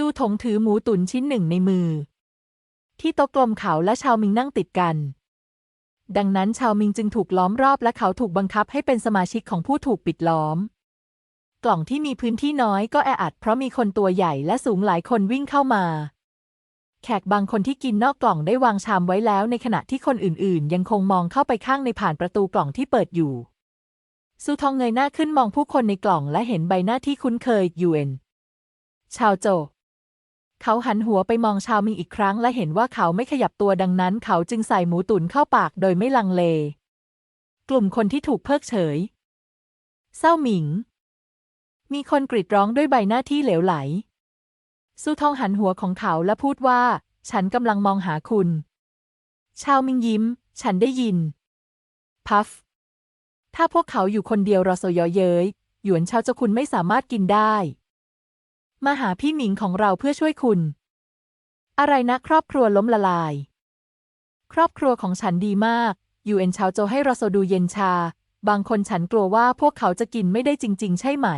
จูถงถือหมูตุ๋นชิ้นหนึ่งในมือ ที่โต๊ะกลมเขาและชาวมิงนั่งติดกัน ดังนั้นชาวมิงจึงถูกล้อมรอบและเขาถูกบังคับให้เป็นสมาชิกของผู้ถูกปิดล้อม กล่องที่มีพื้นที่น้อยก็แออัดเพราะมีคนตัวใหญ่และสูงหลายคนวิ่งเข้ามา แขกบางคนที่กินนอกกล่องได้วางชามไว้แล้วในขณะที่คนอื่นๆ ยังคงมองเข้าไปข้างในผ่านประตูกล่องที่เปิดอยู่ซูทองเงยหน้าขึ้นมองผู้คนในกล่องและเห็นใบหน้าที่คุ้นเคยยูเอ็นชาวโจ เขาหันหัวไปมองชาวมิงอีกครั้งและเห็นว่าเขาไม่ขยับตัวดังนั้น เขาจึงใส่หมูตุ๋นเข้าปากโดยไม่ลังเล กลุ่มคนที่ถูกเพิกเฉย เศร้าหมิง มีคนกรีดร้องด้วยใบหน้าที่เหลวไหลสู้ทองหันหัวของเขาและพูดว่า ฉันกำลังมองหาคุณ ชาวมิงยิ้ม ฉันได้ยิน พัฟ ถ้าพวกเขาอยู่คนเดียวรอโซยอเย้ยหยวนเชาเจ้าคุณไม่สามารถกินได้ มาหาพี่หมิงของเราเพื่อช่วยคุณ อะไรนะครอบครัวล้มละลาย ครอบครัวของฉันดีมากยูเอ็นเชาโจให้รอโซดูเย็นชา บางคนฉันกลัวว่าพวกเขาจะกินไม่ได้จริง ๆ ใช่ไหม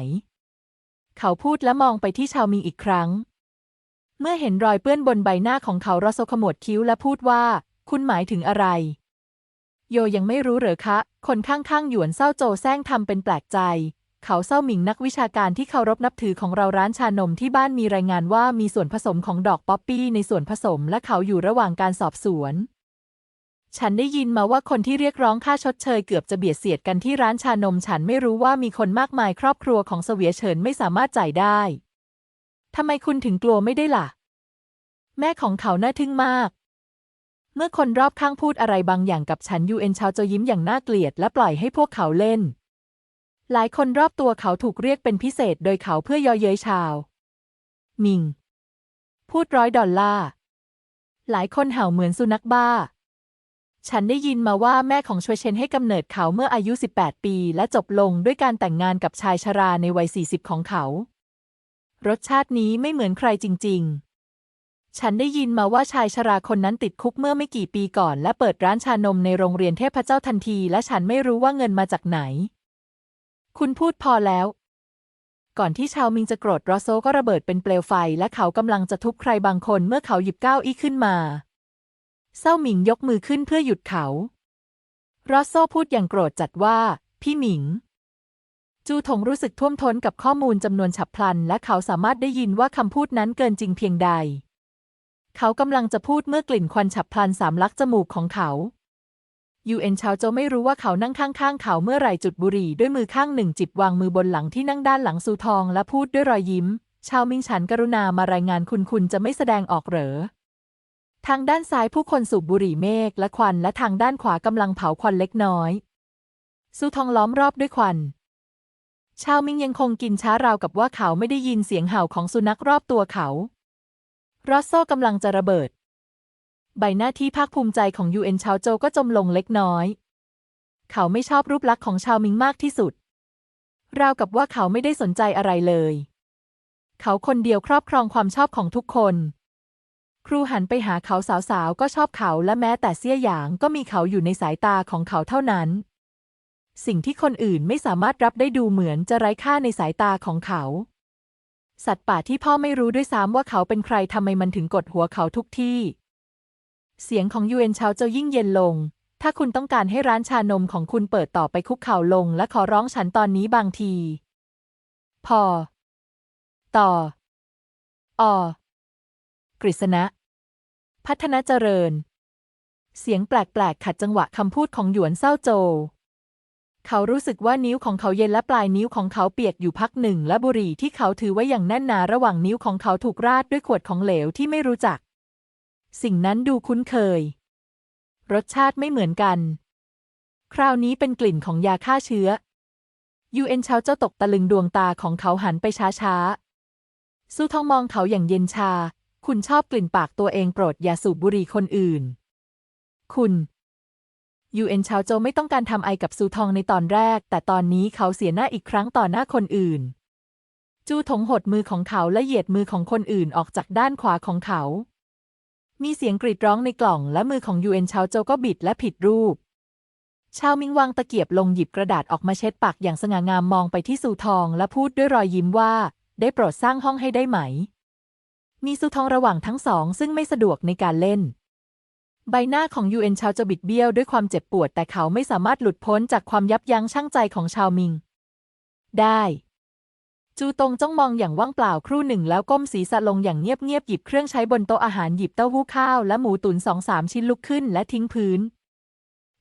เขาพูดและมองไปที่ชาวมิงอีกครั้ง เมื่อเห็นรอยเปื้อนบนใบหน้าของเขารอโซขมวดคิ้วและพูดว่า คุณหมายถึงอะไร โยยังไม่รู้เหรอคะ คนข้างๆหยวนเศร้าโจแซงทำเป็นแปลกใจ เขาเศร้าหมิงนักวิชาการที่เคารพนับถือของเราร้านชานมที่บ้านมีรายงานว่ามีส่วนผสมของดอกป๊อปปี้ในส่วนผสมและเขาอยู่ระหว่างการสอบสวน ฉันได้ยินมาว่าคนที่เรียกร้องค่าชดเชยเกือบจะเบียดเสียดกันที่ร้านชานม ฉันไม่รู้ว่ามีคนมากมายครอบครัวของเสวียเฉินไม่สามารถจ่ายได้ทำไมคุณถึงกลัวไม่ได้ล่ะ แม่ของเขาน่าทึ่งมาก เมื่อคนรอบข้างพูดอะไรบางอย่างกับฉันยูเอ็นชาวโจยิ้มอย่างน่าเกลียดและปล่อยให้พวกเขาเล่น หลายคนรอบตัวเขาถูกเรียกเป็นพิเศษโดยเขาเพื่อย่อเย้ยชาว มิง พูดร้อยดอลลาร์ หลายคนเห่าเหมือนสุนัขบ้า ฉันได้ยินมาว่าแม่ของชวยเชนให้กำเนิดเขาเมื่ออายุ 18 ปี และจบลงด้วยการแต่งงานกับชายชราในวัย 40 ของเขา รสชาตินี้ไม่เหมือนใครจริง ๆ ฉันได้ยินมาว่าชายชราคนนั้นติดคุกเมื่อไม่กี่ปีก่อน และเปิดร้านชานมในโรงเรียนเทพเจ้าทันที และฉันไม่รู้ว่าเงินมาจากไหน คุณพูดพอแล้ว ก่อนที่ชาวมิงจะโกรธรอโซก็ระเบิดเป็นเปลวไฟ และเขากำลังจะทุบใครบางคนเมื่อเขาหยิบก้าวอี้ขึ้นมาเศร้าหมิงยกมือขึ้นเพื่อหยุดเขา รอสโซพูดอย่างโกรธจัดว่า พี่หมิง จูถงรู้สึกท่วมท้นกับข้อมูลจำนวนฉับพลัน และเขาสามารถได้ยินว่าคำพูดนั้นเกินจริงเพียงใด เขากำลังจะพูดเมื่อกลิ่นควันฉับพลันสามลักจมูกของเขา ยูเอ็นชาวโจไม่รู้ว่าเขานั่งข้างๆ เขาเมื่อไหร่จุดบุหรี่ด้วยมือข้างหนึ่งจิบวางมือบนหลังที่นั่งด้านหลังซูทองและพูดด้วยรอยยิ้ม ชาวมิงฉันกรุณามารายงานคุณคุณจะไม่แสดงออกเหรอ ทางด้านซ้ายผู้คนสูบบุหรี่เมฆและควันและทางด้านขวากำลังเผาควันเล็กน้อย ซูทองล้อมรอบด้วยควันชาวมิงยังคงกินช้าราวกับว่าเขาไม่ได้ยินเสียงเห่าของสุนัขรอบตัวเขา รอสโซกำลังจะระเบิด ใบหน้าที่ภาคภูมิใจของยูเอ็นชาวโจก็จมลงเล็กน้อย เขาไม่ชอบรูปลักษณ์ของชาวมิงมากที่สุด ราวกับว่าเขาไม่ได้สนใจอะไรเลย เขาคนเดียวครอบครองความชอบของทุกคน ครูหันไปหาเขาสาวๆ ก็ชอบเขาและแม้แต่เสี่ยหยางก็มีเขาอยู่ในสายตาของเขาเท่านั้น สิ่งที่คนอื่นไม่สามารถรับได้ดูเหมือนจะไร้ค่าในสายตาของเขา สัตว์ป่าที่พ่อไม่รู้ด้วยซ้ำว่าเขาเป็นใครทำไมมันถึงกดหัวเขาทุกที่ เสียงของยูเอ็นเชาเจ้ายิ่งเย็นลง ถ้าคุณต้องการให้ร้านชานมของคุณเปิดต่อไปคุกเข่าลงและขอร้องฉันตอนนี้บางที พอ ต่อ อ กฤษณะ พัฒนาเจริญ เสียงแปลกๆ ขัดจังหวะคำพูดของหยวนเศร้าโจ เขารู้สึกว่านิ้วของเขาเย็นและปลายนิ้วของเขาเปียกอยู่พักหนึ่งและบุหรี่ที่เขาถือไว้อย่างแน่นหนาระหว่างนิ้วของเขาถูกราดด้วยขวดของเหลวที่ไม่รู้จัก สิ่งนั้นดูคุ้นเคย รสชาติไม่เหมือนกัน คราวนี้เป็นกลิ่นของยาฆ่าเชื้อ ยูเอ็นเชาเจ้าตกตะลึงดวงตาของเขาหันไปช้าๆสู้ทองมองเขาอย่างเย็นชา คุณชอบกลิ่นปากตัวเองโปรดอย่าสูบบุหรี่คนอื่น คุณยูเอ็นชาวโจไม่ต้องการทำไอกับซูทองในตอนแรก แต่ตอนนี้เขาเสียหน้าอีกครั้งต่อหน้าคนอื่น จูถงหดมือของเขาและเหยียดมือของคนอื่นออกจากด้านขวาของเขา มีเสียงกรีดร้องในกล่องและมือของยูเอ็นชาวโจก็บิดและผิดรูป ชาวมิงวางตะเกียบลงหยิบกระดาษออกมาเช็ดปากอย่างสง่างามมองไปที่ซูทองและพูดด้วยรอยยิ้มว่า ได้โปรดสร้างห้องให้ได้ไหม มีซูทองระหว่างทั้งสองซึ่งไม่สะดวกในการเล่น ใบหน้าของยูเอ็นชาวจะบิดเบี้ยวด้วยความเจ็บปวดแต่เขาไม่สามารถหลุดพ้นจากความยับยั้งชั่งใจของชาวมิง ได้ จูตงจ้องมองอย่างว่างเปล่าครู่หนึ่งแล้วก้มศีรษะลงอย่างเงียบๆหยิบเครื่องใช้บนโต๊ะอาหารหยิบเต้าหู้ข้าวและหมูตุ๋นสองสามชิ้นลุกขึ้นและทิ้งพื้น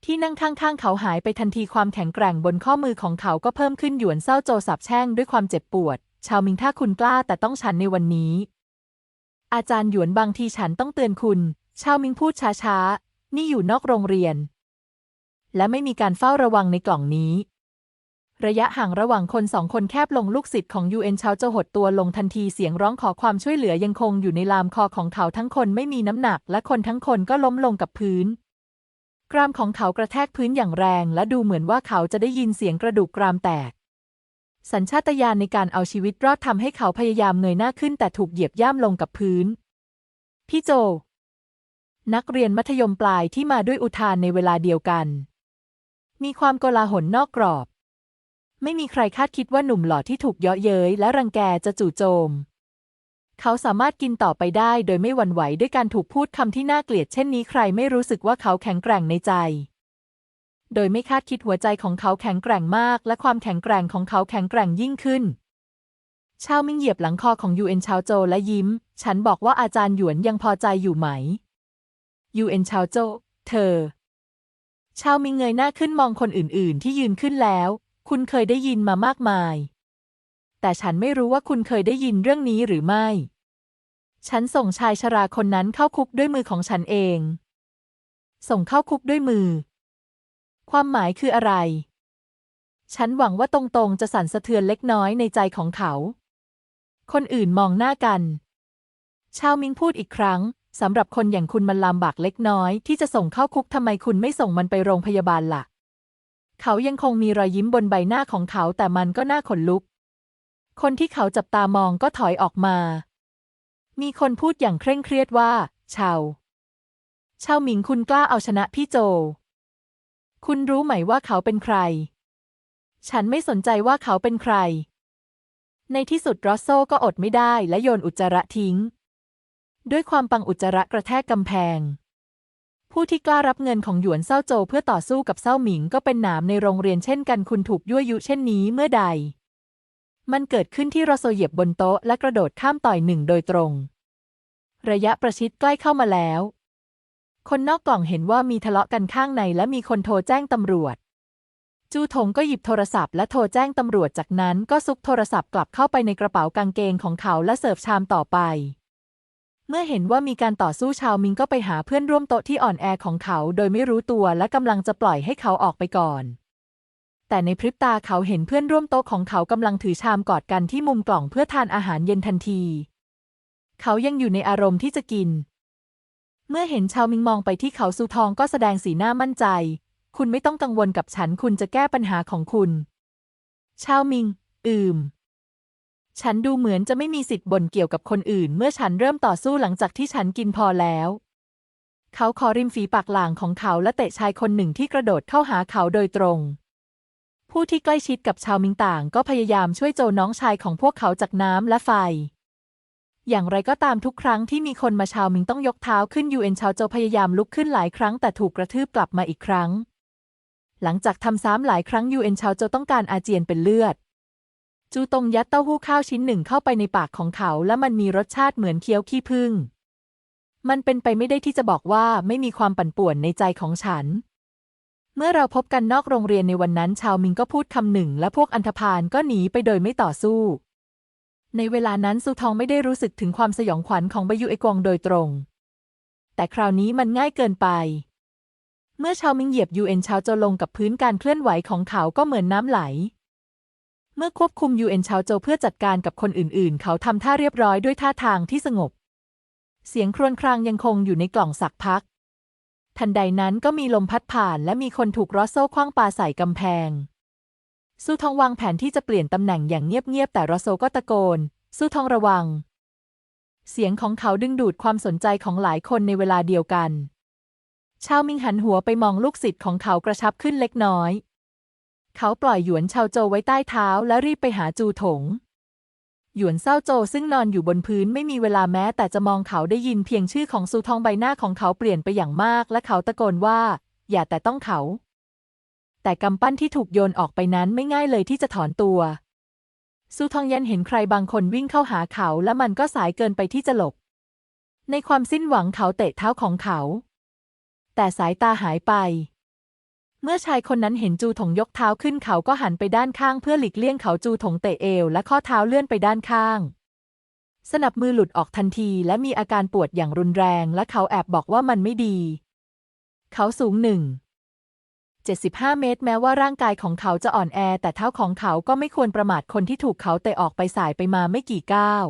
ที่นั่งข้างๆเขาหายไปทันทีความแข็งแกร่งบนข้อมือของเขาก็เพิ่มขึ้นหยวนเศร้าโจสับแช่งด้วยความเจ็บปวด ชาวมิงถ้าคุณกล้าแต่ต้องฉันในวันนี้ อาจารย์หยวนบางทีฉันต้องเตือนคุณ ชาวมิงพูดช้าๆนี่อยู่นอกโรงเรียน และไม่มีการเฝ้าระวังในกล่องนี้ ระยะห่างระหว่างคนสองคนแคบลงลูกศิษย์ของยูเอ็นชาวจะหดตัวลงทันทีเสียงร้องขอความช่วยเหลือยังคงอยู่ในลามคอของเขาทั้งคนไม่มีน้ำหนัก และคนทั้งคนก็ล้มลงกับพื้น กรามของเขากระแทกพื้นอย่างแรง และดูเหมือนว่าเขาจะได้ยินเสียงกระดูกกรามแตก สัญชาตญาณในการเอาชีวิตรอดทำให้เขาพยายามเงยหน้าขึ้นแต่ถูกเหยียบย่ำลงกับพื้น พี่โจ นักเรียนมัธยมปลายที่มาด้วยอุทานในเวลาเดียวกัน มีความโกลาหลนอกกรอบ ไม่มีใครคาดคิดว่าหนุ่มหล่อที่ถูกเยาะเย้ยและรังแกจะจู่โจม เขาสามารถกินต่อไปได้โดยไม่หวั่นไหวด้วยการถูกพูดคำที่น่าเกลียดเช่นนี้ใครไม่รู้สึกว่าเขาแข็งแกร่งในใจ โดยไม่คาดคิดหัวใจของเขาแข็งแกร่งมาก และความแข็งแกร่งของเขาแข็งแกร่งยิ่งขึ้นชาวมิงเหยียบหลังคอของยูเอ็นชาวโจและยิ้ม ฉันบอกว่าอาจารย์หยวนยังพอใจอยู่ไหม ยูเอ็นชาวโจ เธอ ชาวมิงเงยหน้าขึ้นมองคนอื่น ๆ ที่ยืนขึ้นแล้ว คุณเคยได้ยินมามากมาย แต่ฉันไม่รู้ว่าคุณเคยได้ยินเรื่องนี้หรือไม่ ฉันส่งชายชราคนนั้นเข้าคุกด้วยมือของฉันเอง ส่งเข้าคุกด้วยมือ ความหมายคืออะไร ฉันหวังว่าตรงๆจะสั่นสะเทือนเล็กน้อยในใจของเขา คนอื่นมองหน้ากัน ชาวมิงพูดอีกครั้งสำหรับคนอย่างคุณมันลำบากเล็กน้อยที่จะส่งเข้าคุกทำไมคุณไม่ส่งมันไปโรงพยาบาลล่ะ เขายังคงมีรอยยิ้มบนใบหน้าของเขาแต่มันก็น่าขนลุก คนที่เขาจับตามองก็ถอยออกมา มีคนพูดอย่างเคร่งเครียดว่า ชาว ชาวหมิงคุณกล้าเอาชนะพี่โจ คุณรู้ไหมว่าเขาเป็นใคร ฉันไม่สนใจว่าเขาเป็นใคร ในที่สุดรอสโซก็อดไม่ได้และโยนอุจจาระทิ้ง ด้วยความปังอุจจาระกระแทกกำแพง ผู้ที่กล้ารับเงินของหยวนเซาโจเพื่อต่อสู้กับเซาหมิงก็เป็นหนามในโรงเรียนเช่นกันคุณถูกยั่วยุเช่นนี้เมื่อใด มันเกิดขึ้นที่รอโซเหยียบบนโต๊ะและกระโดดข้ามต่อยหนึ่งโดยตรง ระยะประชิดใกล้เข้ามาแล้ว คนนอกกล่องเห็นว่ามีทะเลาะกันข้างในและมีคนโทรแจ้งตำรวจ จูถงก็หยิบโทรศัพท์และโทรแจ้งตำรวจจากนั้นก็ซุกโทรศัพท์กลับเข้าไปในกระเป๋ากางเกงของเขาและเสิร์ฟชามต่อไป เมื่อเห็นว่ามีการต่อสู้ชาวมิงก็ไปหาเพื่อนร่วมโต๊ะที่อ่อนแอของเขาโดยไม่รู้ตัวและกำลังจะปล่อยให้เขาออกไปก่อน แต่ในพริบตาเขาเห็นเพื่อนร่วมโต๊ะของเขากำลังถือชามกอดกันที่มุมกล่องเพื่อทานอาหารเย็นทันที เขายังอยู่ในอารมณ์ที่จะกิน เมื่อเห็นชาวมิงมองไปที่เขาซูทองก็แสดงสีหน้ามั่นใจ คุณไม่ต้องกังวลกับฉันคุณจะแก้ปัญหาของคุณ ชาวมิง อืม ฉันดูเหมือนจะไม่มีสิทธิ์บ่นเกี่ยวกับคนอื่น เมื่อฉันเริ่มต่อสู้หลังจากที่ฉันกินพอแล้ว เขาขอริมฝีปากหลางของเขาและเตะชายคนหนึ่งที่กระโดดเข้าหาเขาโดยตรง ผู้ที่ใกล้ชิดกับชาวมิงต่างก็พยายามช่วยโจน้องชายของพวกเขาจากน้ำและไฟ อย่างไรก็ตามทุกครั้งที่มีคนมาชาวมิงต้องยกเท้าขึ้นยูเอ็นชาวโจพยายามลุกขึ้นหลายครั้งแต่ถูกกระทืบกลับมาอีกครั้ง หลังจากทำซ้ำหลายครั้งยูเอ็นชาวโจต้องการอาเจียนเป็นเลือด จูตงยัดเต้าหู้ข้าวชิ้นหนึ่งเข้าไปในปากของเขา และมันมีรสชาติเหมือนเคี้ยวขี้ผึ้ง มันเป็นไปไม่ได้ที่จะบอกว่าไม่มีความปั่นป่วนในใจของฉัน เมื่อเราพบกันนอกโรงเรียนในวันนั้นชาวมิงก็พูดคำหนึ่ง และพวกอันธพาลก็หนีไปโดยไม่ต่อสู้ ในเวลานั้นซูทองไม่ได้รู้สึกถึงความสยองขวัญของบายุเอกวงโดยตรง แต่คราวนี้มันง่ายเกินไปเมื่อชาวมิงเหยียบยูเอ็นชาวโจลงกับพื้นการเคลื่อนไหวของเขาก็เหมือนน้ำไหล เมื่อควบคุมยูเอ็นชาวโจเพื่อจัดการกับคนอื่นๆ เขาทำท่าเรียบร้อยด้วยท่าทางที่สงบ เสียงครวญครางยังคงอยู่ในกล่องสักพัก ทันใดนั้นก็มีลมพัดผ่านและมีคนถูกรอสโซ่คว้างปาใส่กำแพง สู้ทองวางแผนที่จะเปลี่ยนตำแหน่งอย่างเงียบๆแต่รอสโซก็ตะโกน สู้ทองระวัง เสียงของเขาดึงดูดความสนใจของหลายคนในเวลาเดียวกัน ชาวมิงหันหัวไปมองลูกศิษย์ของเขากระชับขึ้นเล็กน้อย เขาปล่อยหยวนชาวโจวไว้ใต้เท้าและรีบไปหาจูถง หยวนเศร้าโจซึ่งนอนอยู่บนพื้นไม่มีเวลาแม้แต่จะมองเขาได้ยินเพียงชื่อของซูทองใบหน้าของเขาเปลี่ยนไปอย่างมาก และเขาตะโกนว่า อย่าแต่ต้องเขา แต่กำปั้นที่ถูกโยนออกไปนั้นไม่ง่ายเลยที่จะถอนตัวซูทองยันเห็นใครบางคนวิ่งเข้าหาเขาและมันก็สายเกินไปที่จะหลบ ในความสิ้นหวังเขาเตะเท้าของเขา แต่สายตาหายไป เมื่อชายคนนั้นเห็นจูถงยกเท้าขึ้นเขาก็หันไปด้านข้างเพื่อหลีกเลี่ยงเขาจูถงเตะเอวและข้อเท้าเลื่อนไปด้านข้าง สนับมือหลุดออกทันทีและมีอาการปวดอย่างรุนแรง และเขาแอบบอกว่ามันไม่ดี เขาสูงหนึ่ง75 เมตร แม้ว่าร่างกายของเขาจะอ่อนแอ แต่เท้าของเขาก็ไม่ควรประมาทคนที่ถูกเขาเตะออกไปสายไปมาไม่กี่ก้าว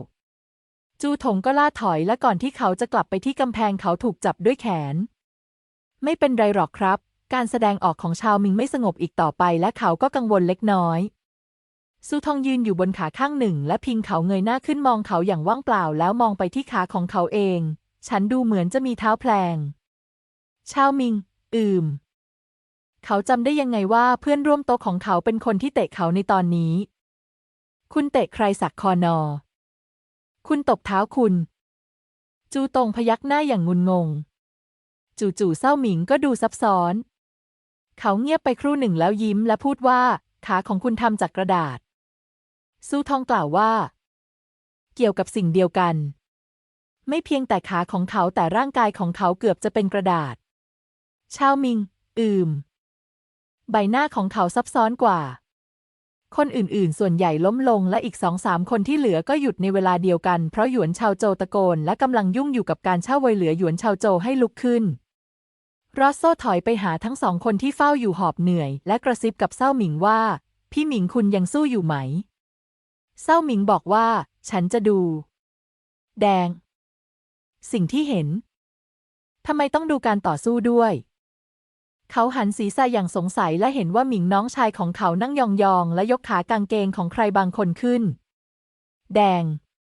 จูถงก็ล่าถอยและก่อนที่เขาจะกลับไปที่กำแพงเขาถูกจับด้วยแขน ไม่เป็นไรหรอกครับ การแสดงออกของชาวมิงไม่สงบอีกต่อไปและเขาก็กังวลเล็กน้อยซูทองยืนอยู่บนขาข้างหนึ่ง และพิงเขาเงยหน้าขึ้นมองเขาอย่างว่างเปล่าแล้วมองไปที่ขาของเขาเอง ฉันดูเหมือนจะมีเท้าแพลง ชาวมิง อืม เขาจำได้ยังไงว่าเพื่อนร่วมโต๊ะของเขาเป็นคนที่เตะเขาในตอนนี้ คุณเตะใครสักคอนอ คุณตบเท้าคุณ จูตงพยักหน้าอย่างงุนงง จู่ๆเศร้าหมิงก็ดูซับซ้อน เขาเงียบไปครู่หนึ่งแล้วยิ้มและพูดว่า ขาของคุณทำจากกระดาษ ซูทองกล่าวว่า เกี่ยวกับสิ่งเดียวกัน ไม่เพียงแต่ขาของเขาแต่ร่างกายของเขาเกือบจะเป็นกระดาษ ชาวมิง อืม ใบหน้าของเขาซับซ้อนกว่า คนอื่นๆ ส่วนใหญ่ล้มลงและอีกสองสามคนที่เหลือก็หยุดในเวลาเดียวกันเพราะหยวนชาวโจตะโกนและกำลังยุ่งอยู่กับการเช่าไวเหลือหยวนชาวโจให้ลุกขึ้น รอสโซถอยไปหาทั้งสองคนที่เฝ้าอยู่หอบเหนื่อย และกระซิบกับเศร้าหมิงว่า พี่หมิงคุณยังสู้อยู่ไหม เศร้าหมิงบอกว่า ฉันจะดู แดง สิ่งที่เห็นทำไมต้องดูการต่อสู้ด้วย เขาหันศีรษะอย่างสงสัยและเห็นว่าหมิงน้องชายของเขานั่งยองๆ และยกขากางเกงของใครบางคนขึ้น แดง